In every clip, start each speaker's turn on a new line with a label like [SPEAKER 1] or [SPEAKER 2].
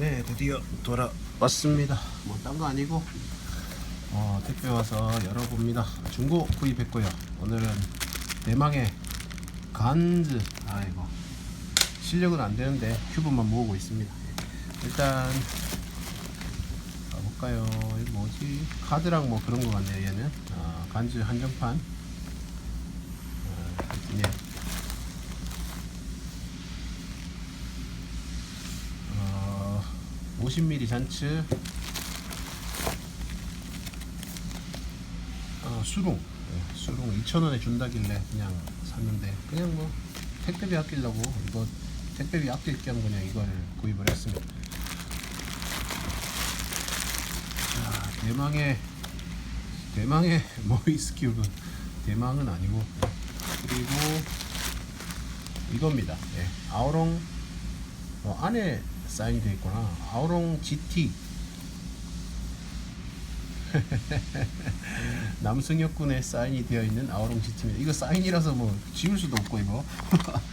[SPEAKER 1] 네, 드디어 돌아왔습니다. 뭐 딴 거 아니고 어, 택배 와서 열어봅니다. 중고 구입했고요. 오늘은 대망의 간즈 아이고 실력은 안 되는데 큐브만 모으고 있습니다. 예. 일단 가볼까요? 이거 뭐지? 카드랑 뭐 그런 거 같네요. 얘는 어, 간즈 한정판. 어, 예. 어, 50mm 잔츠 어, 수룽 네, 수룽 2,000원에 준다길래 그냥 샀는데 그냥 뭐 택배비 아끼려고 이거 택배비 아낄 겸 그냥 이걸 구입을 했습니다. 자 대망의 대망의 모이스 큐브. 대망은 아니고. 그리고 이겁니다. 예, 아우롱. 어, 안에 사인이 되어 있구나. 아우롱 GT. 남승혁 군의 사인이 되어 있는 아우롱 GT입니다. 이거 사인이라서 뭐 지울 수도 없고 이거.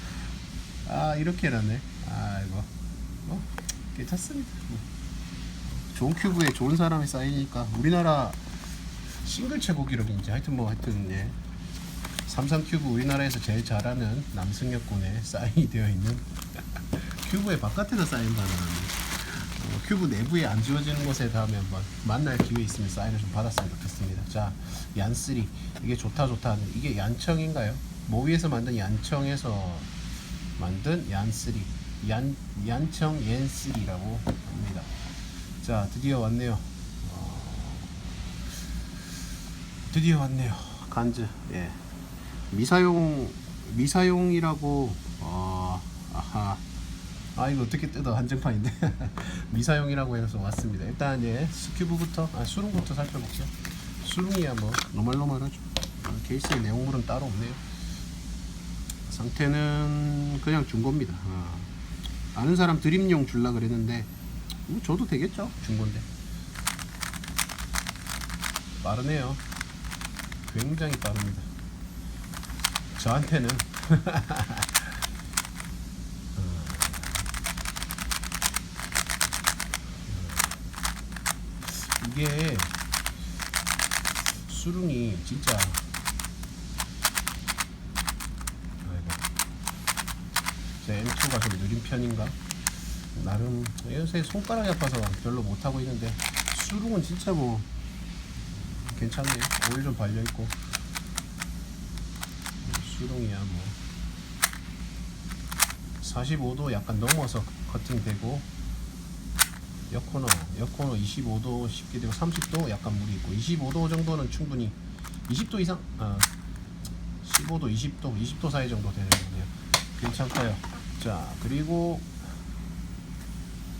[SPEAKER 1] 아 이렇게 해놨네. 아 이거 뭐 괜찮습니다. 뭐. 좋은 큐브에 좋은 사람의 사인이니까 우리나라 싱글 최고 기록인지 하여튼 뭐 하여튼 예. 삼성 큐브 우리나라에서 제일 잘하는 남승혁 군의 사인이 되어 있는 큐브의 바깥에다 사인 받으면 어, 큐브 내부에 안 지워지는 곳에 다음에 한번 만날 기회 있으면 사인을 좀 받았으면 좋겠습니다. 자, 얀쓰리 이게 좋다 좋다 하는 이게 얀청인가요? 모위에서 만든 얀청에서 만든 얀쓰리 얀 얀청 옌쓰리라고 합니다. 자, 드디어 왔네요. 어, 드디어 왔네요. 간즈 예 미사용 미사용이라고 어, 아하 아 이거 어떻게 뜯어? 한정판인데. 미사용이라고 해서 왔습니다. 일단 이제 스큐브부터 아 수룽부터 살펴볼게요. 수룽이야 뭐 노말노말하죠. 어, 케이스에 내용물은 따로 없네요. 상태는 그냥 중고입니다. 어. 아는 사람 드림용 줄라 그랬는데 뭐 줘도 되겠죠? 중고인데. 빠르네요. 굉장히 빠릅니다. 저한테는 이게 수릉이 진짜 제 M2가 좀 느린 편인가? 나름 요새 손가락이 아파서 별로 못하고 있는데 수릉은 진짜 뭐 괜찮네요 오일 좀 발려있고. 수릉이야 뭐. 45도 약간 넘어서 커팅되고 여코너 여코너 25도 쉽게 되고 30도 약간 물이 있고 25도 정도는 충분히 20도 이상 아 15도 20도 20도 사이 정도 되는 거네요. 괜찮고요. 자 그리고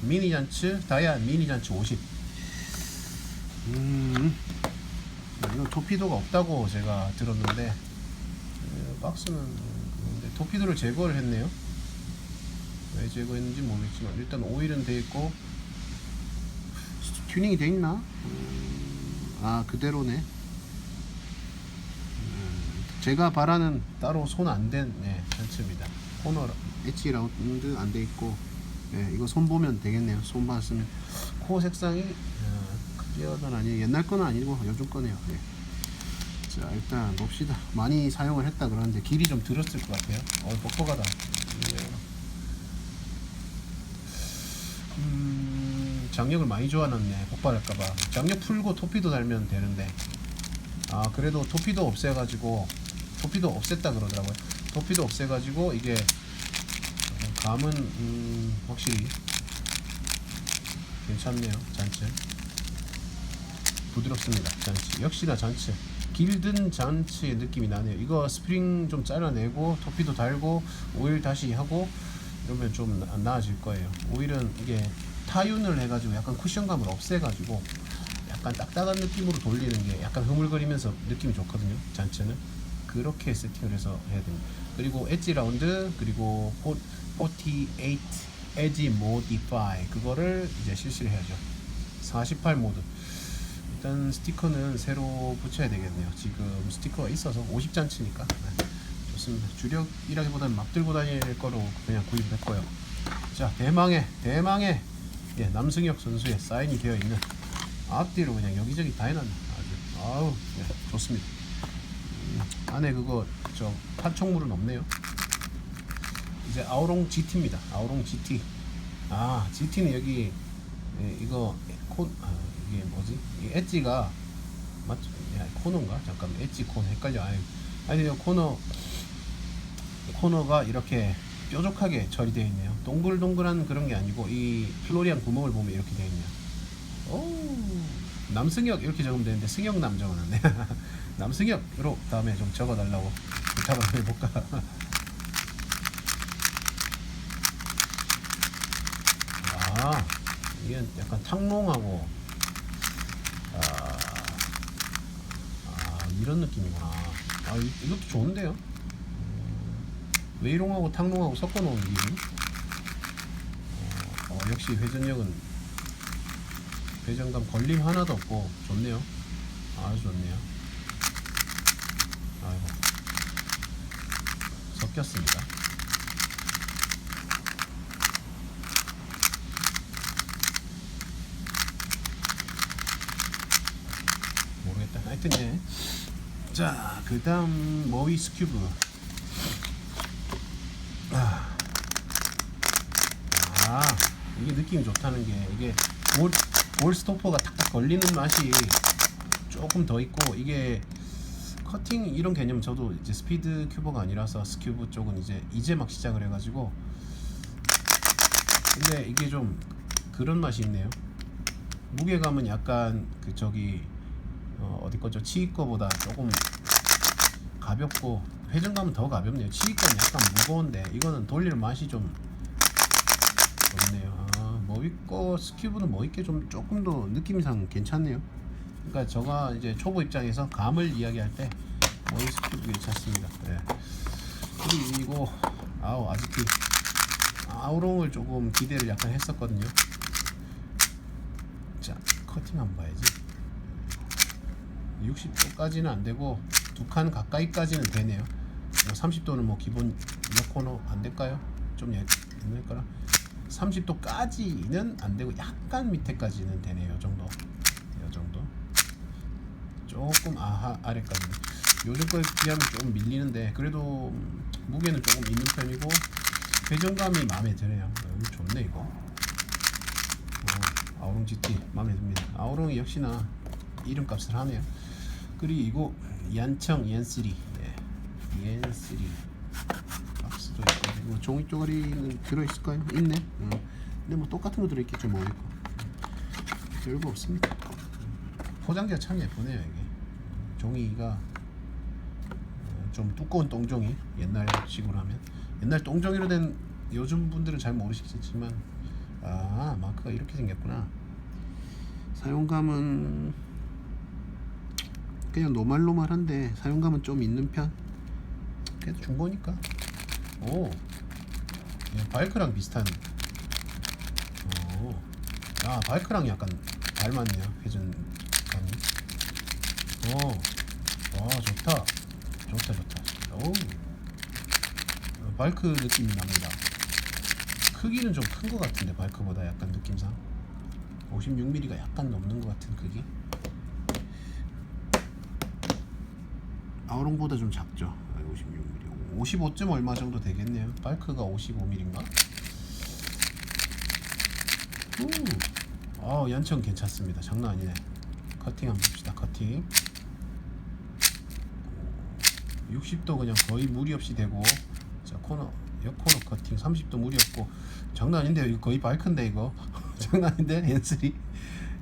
[SPEAKER 1] 미니 잔츠 다이아 미니 잔츠 50 음, 이거 토피도가 없다고 제가 들었는데 에, 박스는 토피도를 제거를 했네요. 왜 제거했는지 모르겠지만 일단 오일은 돼 있고 튜닝이 돼 있나? 음, 아 그대로네. 음, 제가 바라는 따로 손안댄 네, 잔츠입니다. 코너 엣지 라운드 안 돼 있고 네, 이거 손 보면 되겠네요. 손 봤으면 코 색상이 어, 클리어는 아니에요. 옛날 거는 아니고 요즘 거네요. 네. 자 일단 봅시다. 많이 사용을 했다 그러는데 길이 좀 들었을 것 같아요. 어 뻑뻑하다. 네. 음, 장력을 많이 좋아놨네 폭발할까봐 장력 풀고 토피도 달면 되는데. 아 그래도 토피도 없애가지고 토피도 없앴다 그러더라고요. 토피도 없애가지고 이게 감은 음, 확실히 괜찮네요 잔츠 부드럽습니다 잔츠 역시나 잔츠 길든 잔츠의 느낌이 나네요. 이거 스프링 좀 잘라내고 토피도 달고 오일 다시 하고 이러면 좀 나- 나아질 거예요. 오일은 이게 타윤을 해가지고 약간 쿠션감을 없애가지고 약간 딱딱한 느낌으로 돌리는 게 약간 흐물거리면서 느낌이 좋거든요. 잔츠는 그렇게 세팅을 해서 해야 됩니다. 그리고 엣지 라운드 그리고 48 엣지 모디파이 그거를 이제 실시를 해야죠. 48 모드. 일단 스티커는 새로 붙여야 되겠네요. 지금 스티커가 있어서 50 잔치니까. 네. 좋습니다. 주력이라기보다는 막 들고 다닐 거로 그냥 구입했고요. 자, 대망의 대망의 예, 남승혁 선수의 사인이 되어 있는 앞뒤로 그냥 여기저기 다 해놨네. 아주 아우 예, 좋습니다. 음, 안에 그거 저 판촉물은 없네요. 이제 아우롱 GT입니다. 아우롱 GT. 아 GT는 여기 예, 이거 콘 아, 이게 뭐지? 이 엣지가 맞죠? 야, 코너인가? 잠깐만 엣지 코너 헷갈려. 아니 아니 요 코너 코너가 이렇게 뾰족하게 처리되어 있네요. 동글동글한 그런 게 아니고 이 플로리안 구멍을 보면 이렇게 되어 있네요. 오 남승혁 이렇게 적으면 되는데 승혁남 적어놨네. 남승혁으로 다음에 좀 적어달라고 부탁을 해볼까. 아 이게 약간 탕롱하고 아, 아 이런 느낌이구나. 아 이- 이것도 좋은데요. 웨이롱하고 탕롱하고 섞어놓은 기분. 역시 회전력은 회전감 걸림 하나도 없고 좋네요. 아주 좋네요. 아이고 섞였습니다. 모르겠다. 하여튼 예. 자, 그 다음 모비스 큐브. 아, 아, 이게 느낌이 좋다는 게 이게 볼, 볼 스토퍼가 탁탁 걸리는 맛이 조금 더 있고 이게 커팅 이런 개념 저도 이제 스피드 큐버가 아니라서 스큐브 쪽은 이제 이제 막 시작을 해가지고 근데 이게 좀 그런 맛이 있네요. 무게감은 약간 그 저기 어, 어디 거죠 치이 거보다 조금 가볍고 회전감은 더 가볍네요. 치이 거는 약간 무거운데 이거는 돌리는 맛이 좀 좋네요. 아, 머위 거 스큐브는 머위 게좀 조금 더 느낌상 괜찮네요. 그러니까 저가 이제 초보 입장에서 감을 이야기할 때 머위 스큐브 괜찮습니다. 네. 그리고 아우 아직도 아우롱을 조금 기대를 약간 했었거든요. 자 커팅 한번 봐야지. 60도까지는 안 되고 두 칸 가까이까지는 되네요. 30도는 뭐 기본 몇 코너 안 될까요? 좀 예- 옛날 거라 30도까지는 안 되고 약간 밑에까지는 되네요. 이 정도. 이 정도. 조금 아하 아래까지. 요즘 거에 비하면 조금 밀리는데 그래도 음, 무게는 조금 있는 편이고 회전감이 마음에 드네요. 여기 좋네 이거. 어, 아우롱 GT 마음에 듭니다. 아우롱이 역시나 이름값을 하네요. 그리고 얀청 옌3 예. 옌3 박스도 있고 그리고 종이 쪼가리는 들어있을까요? 있네. 음. 근데 뭐 똑같은 거 들어있겠죠 뭐. 별거 없습니다. 포장지가 참 예쁘네요 이게. 종이가 어, 좀 두꺼운 똥종이 옛날식으로 하면 옛날 똥종이로 된 요즘 분들은 잘 모르시겠지만 아 마크가 이렇게 생겼구나. 사용감은 그냥 노말노말한데 사용감은 좀 있는 편. 그래도 중고니까. 오, 예, 바이크랑 비슷한. 오, 아 바이크랑 약간 닮았네요 회전감이. 오, 와 좋다, 좋다 좋다. 오, 어, 바이크 느낌이 납니다. 크기는 좀 큰 것 같은데 바이크보다 약간 느낌상 56mm가 약간 넘는 것 같은 크기. 아우롱보다 좀 작죠. 56mm. 55점 얼마 정도 되겠네요. 바이크가 55mm인가? 오, 아 연청 괜찮습니다. 장난 아니네. 커팅 한번 봅시다. 커팅. 60도 그냥 거의 무리 없이 되고, 자 코너 역 코너 커팅 30도 무리 없고, 장난 아닌데요. 이거 거의 바이크인데 이거 장난 아닌데 N3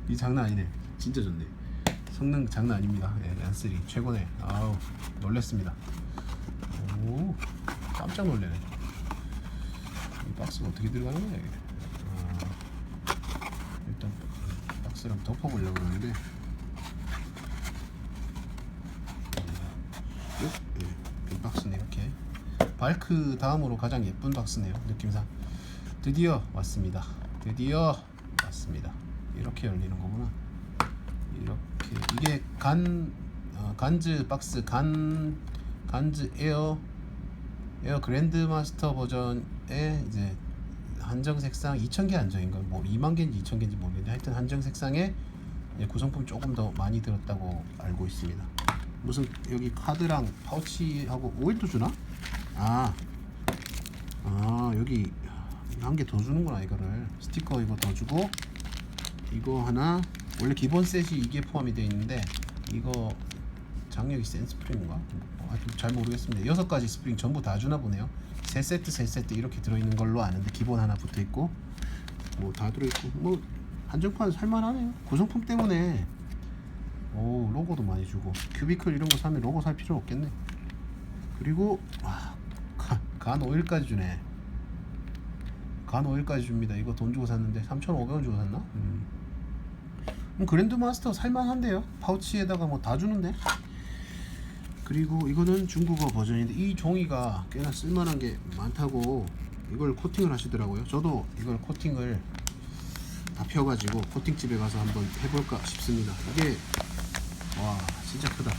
[SPEAKER 1] 이 장난 아니네. 진짜 좋네. 성능 장난 아닙니다. 예, N3 최고네. 아우 놀랬습니다. 오 깜짝 놀래네. 이 박스가 어떻게 들어가는 거야 이게? 아, 일단 한번 덮어보려고 그러는데. 음, 예, 이 박스는 이렇게 발크 다음으로 가장 예쁜 박스네요 느낌상. 드디어 왔습니다. 드디어 왔습니다. 이렇게 열리는 거구나. 이렇게 이게 간 어, 간즈 박스 간 간즈 에어 에어 그랜드 마스터 버전에 이제 한정 색상 2,000개 한정인가 뭐 2만 개인지 2천 개인지 모르겠는데 하여튼 한정 색상에 구성품 조금 더 많이 들었다고 알고 있습니다. 무슨 여기 카드랑 파우치하고 오일도 주나? 아, 아 여기 한 개 더 주는구나 이거를 스티커 이거 더 주고 이거 하나 원래 기본 셋이 이게 포함이 되어 있는데 이거 장력이 센 스프링인가? 뭐, 잘 모르겠습니다. 여섯 가지 스프링 전부 다 주나 보네요. 세 세트 세 세트 이렇게 들어있는 걸로 아는데 기본 하나 붙어 있고 뭐 다 들어있고 뭐 한정판 살만하네요. 구성품 때문에 오 로고도 많이 주고 큐비클 이런 거 사면 로고 살 필요 없겠네. 그리고 아, 간, 간 오일까지 주네. 간 오일까지 줍니다. 이거 돈 주고 샀는데 3,500원 주고 샀나? 음. 음, 그랜드 마스터 살만한데요. 파우치에다가 뭐 다 주는데. 그리고 이거는 중국어 버전인데 이 종이가 꽤나 쓸만한 게 많다고 이걸 코팅을 하시더라고요. 저도 이걸 코팅을 다 펴가지고 코팅집에 가서 한번 해볼까 싶습니다. 이게 와 진짜 크다.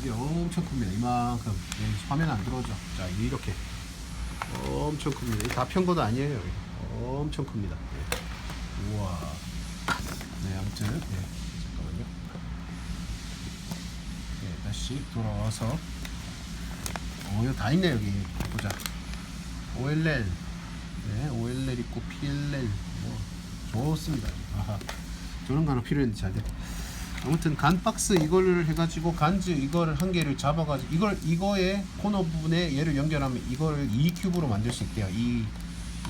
[SPEAKER 1] 이게 엄청 큽니다. 이만큼 예, 화면 안 들어오죠. 자 이렇게 엄청 큽니다. 이거 다편 것도 아니에요. 이거. 엄청 큽니다. 예. 우와. 네 아무튼 예. 잠깐만요. 네, 다시 돌아와서 어 이거 다 있네 여기. 보자. OLL 네 OLL 있고 PLL 뭐 좋습니다. 아하. 저런 거 하나 필요했는데 잘 됐다 아무튼 간 박스 이거를 해가지고 간즈 이거를 한 개를 잡아가지고 이걸 이거의 코너 부분에 얘를 연결하면 이거를 2 큐브로 만들 수 있대요. 이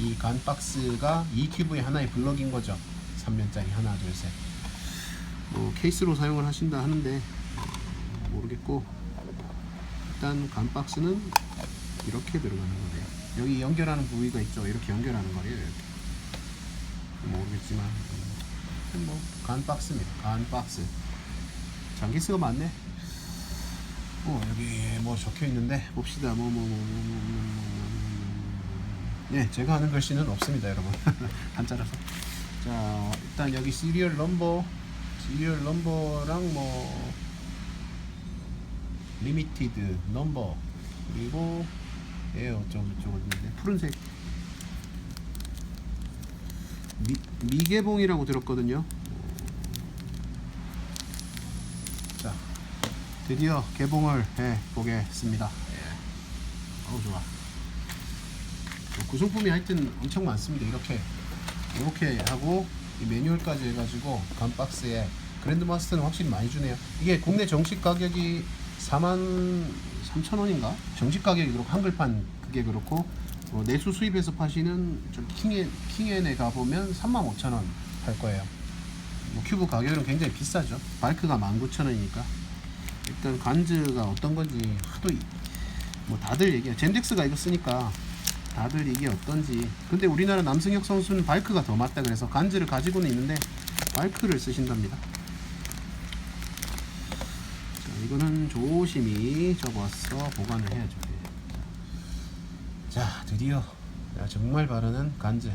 [SPEAKER 1] 이 간 박스가 2 큐브의 하나의 블럭인 거죠. 3면짜리 하나 둘셋뭐 케이스로 사용을 하신다 하는데 모르겠고 일단 간 박스는 이렇게 들어가는 거네요. 여기 연결하는 부위가 있죠. 이렇게 연결하는 거예요. 이렇게. 모르겠지만 음, 뭐간 박스입니다. 간 박스. 장기스가 많네. 어 여기 뭐 적혀 있는데 봅시다. 뭐 뭐 뭐 뭐뭐 네, 제가 하는 글씨는 없습니다, 여러분. 한자라서. 자, 일단 여기 시리얼 넘버, 시리얼 넘버랑 뭐 리미티드 넘버 그리고 예 어쩌고 저쩌고 있는데 푸른색. 미, 미개봉이라고 들었거든요. 자 드디어 개봉을 해 보겠습니다. 예. 어우 좋아. 구성품이 하여튼 엄청 많습니다. 이렇게 이렇게 하고 이 매뉴얼까지 해가지고 간 박스에 그랜드 마스터는 확실히 많이 주네요. 이게 국내 정식 가격이 4만 3천 원인가? 정식 가격이 그렇고 한글판 그게 그렇고 어, 내수 수입해서 파시는 좀 킹에 킹엔에 가보면 3만 5천 원 할 거예요. 뭐 큐브 가격은 굉장히 비싸죠. 바이크가 19,000원이니까 일단 간즈가 어떤 건지 하도 이- 뭐 다들 얘기해. 젠덱스가 이거 쓰니까 다들 이게 어떤지. 근데 우리나라 남승혁 선수는 바이크가 더 맞다 그래서 간즈를 가지고는 있는데 바이크를 쓰신답니다. 자, 이거는 조심히 접어서 보관을 해야죠. 예. 자, 드디어 정말 바라는 간즈를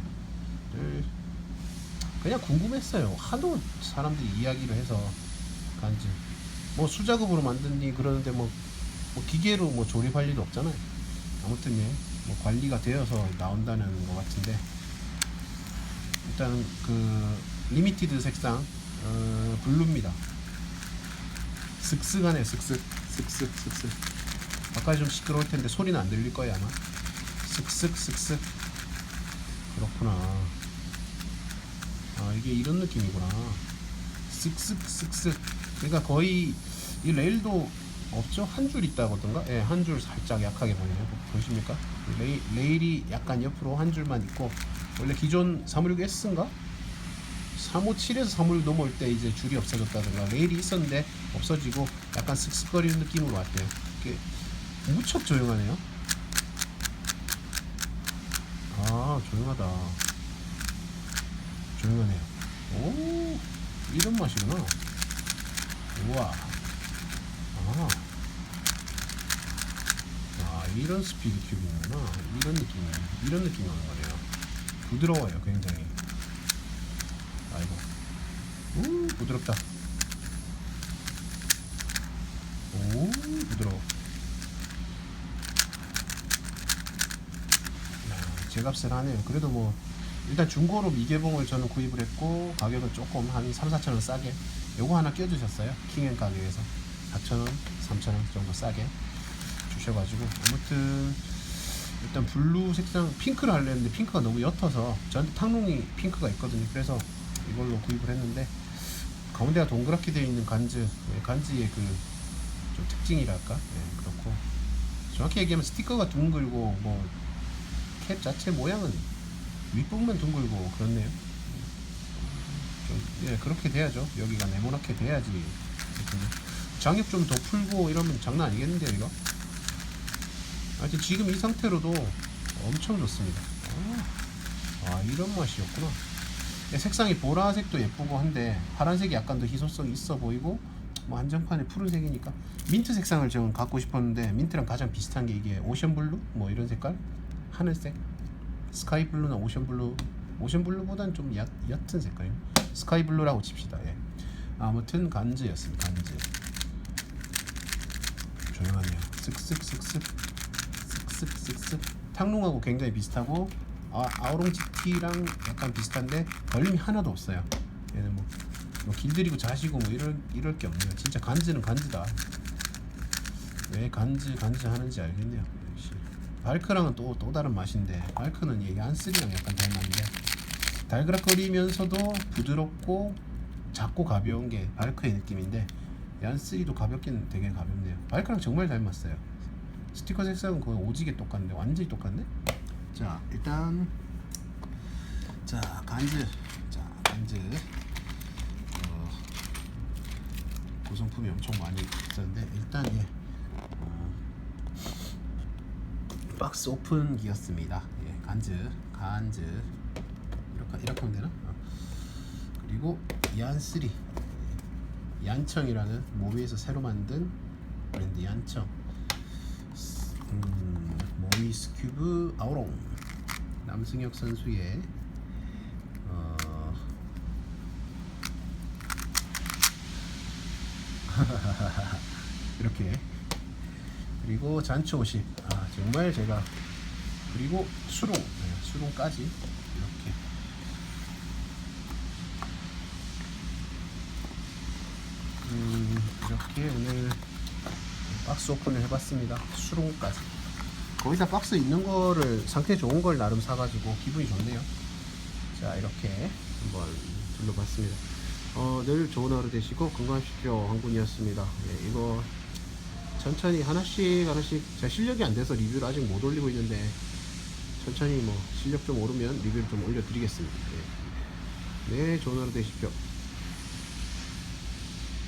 [SPEAKER 1] 그냥 궁금했어요. 하도 사람들이 이야기를 해서 간즈 뭐 수작업으로 만드니 그러는데 뭐, 뭐 기계로 뭐 조립할 일도 없잖아요. 아무튼 예, 뭐 관리가 되어서 나온다는 것 같은데 일단 그 리미티드 색상 어, 블루입니다. 슥슥하네 슥슥. 슥슥 슥슥. 아까 좀 시끄러울 텐데 소리는 안 들릴 거예요 아마. 슥슥 슥슥. 그렇구나. 아 이게 이런 느낌이구나. 슥슥 슥슥. 그러니까 거의 이 레일도 없죠? 한 줄 있다거든가? 예 한 줄 살짝 약하게 보이네요 보- 보이십니까? 이 레일, 레일이 약간 옆으로 한 줄만 있고 원래 기존 356S인가 357에서 356 넘어올 때 이제 줄이 없어졌다든가 레일이 있었는데 없어지고 약간 슥슥거리는 느낌으로 왔대요. 이게 무척 조용하네요. 아 조용하다. 조용하네요. 오 이런 맛이구나. 우와. 아, 아 이런 스피드 큐브구나. 이런 느낌 이런 느낌이 나는 거네요. 부드러워요 굉장히 우 부드럽다 오 부드러워 제값을 하네요. 그래도 뭐 일단 중고로 미개봉을 저는 구입을 했고 가격은 조금 한 3, 4천 원 싸게 요거 하나 껴주셨어요. 킹앤 가격에서 4천 원, 3천 원 정도 싸게 주셔가지고 아무튼 일단 블루 색상 핑크를 하려 했는데 핑크가 너무 옅어서 저한테 탕롱이 핑크가 있거든요. 그래서 이걸로 구입을 했는데 가운데가 동그랗게 되어 있는 간즈 예, 간즈의 그 좀 특징이랄까 예, 그렇고 정확히 얘기하면 스티커가 둥글고 뭐 캡 자체 모양은 윗부분만 둥글고 그렇네요. 좀 예, 그렇게 돼야죠. 여기가 네모나게 돼야지. 장엽 좀 더 풀고 이러면 장난 아니겠는데요, 이거? 하여튼 지금 이 상태로도 엄청 좋습니다. 아, 아, 이런 맛이었구나. 예, 색상이 보라색도 예쁘고 한데 파란색이 약간 더 희소성이 있어 보이고 뭐 한정판에 푸른색이니까 민트 색상을 저는 갖고 싶었는데 민트랑 가장 비슷한 게 이게 오션 블루? 뭐 이런 색깔? 하늘색? 스카이 블루나 오션 블루? 오션 블루보다는 좀 얕, 얕은 색깔이요. 스카이 블루라고 칩시다. 예. 아무튼 간즈였습니다 간즈. 조용하네요. 쓱쓱쓱쓱. 쓱쓱쓱쓱. 탕롱하고 굉장히 비슷하고 아, 아우롱 GT랑 약간 비슷한데 걸림이 하나도 없어요. 얘는 뭐, 뭐 길들이고 자시고 뭐 이럴, 이럴 게 없네요. 진짜 간즈는 간즈다. 왜 간즈 간즈 하는지 알겠네요. 역시. 발크랑은 또, 또 다른 맛인데 발크는 이 얀스리랑 약간 닮았는데 달그락거리면서도 부드럽고 작고 가벼운 게 발크의 느낌인데 얀스리도 가볍긴 되게 가볍네요. 발크랑 정말 닮았어요. 스티커 색상은 거의 오지게 똑같네. 완전히 똑같네 자 일단 자 간즈 자 간즈 어, 구성품이 엄청 많이 있었는데 일단 예. 어, 박스 오픈기였습니다. 예 간즈 간즈 이렇게 이렇게 하면 되나? 어. 그리고 얀3 얀청이라는 모비에서 새로 만든 브랜드 얀청. 음, 모이스 큐브 아우롱 남승혁 선수의 어, 이렇게 그리고 잔초 50 아, 정말 제가 그리고 수롱 네, 수롱까지 이렇게 음, 이렇게 오늘 박스 오픈을 해봤습니다. 수롱까지. 거기다 박스 있는 거를 상태 좋은 걸 나름 사가지고 기분이 좋네요. 자 이렇게 한번 둘러봤습니다. 어, 늘 좋은 하루 되시고 건강하십시오. 황군이었습니다. 예, 이거 천천히 하나씩 하나씩 제 실력이 안 돼서 리뷰를 아직 못 올리고 있는데 천천히 뭐 실력 좀 오르면 리뷰를 좀 올려드리겠습니다. 예. 네, 좋은 하루 되십시오.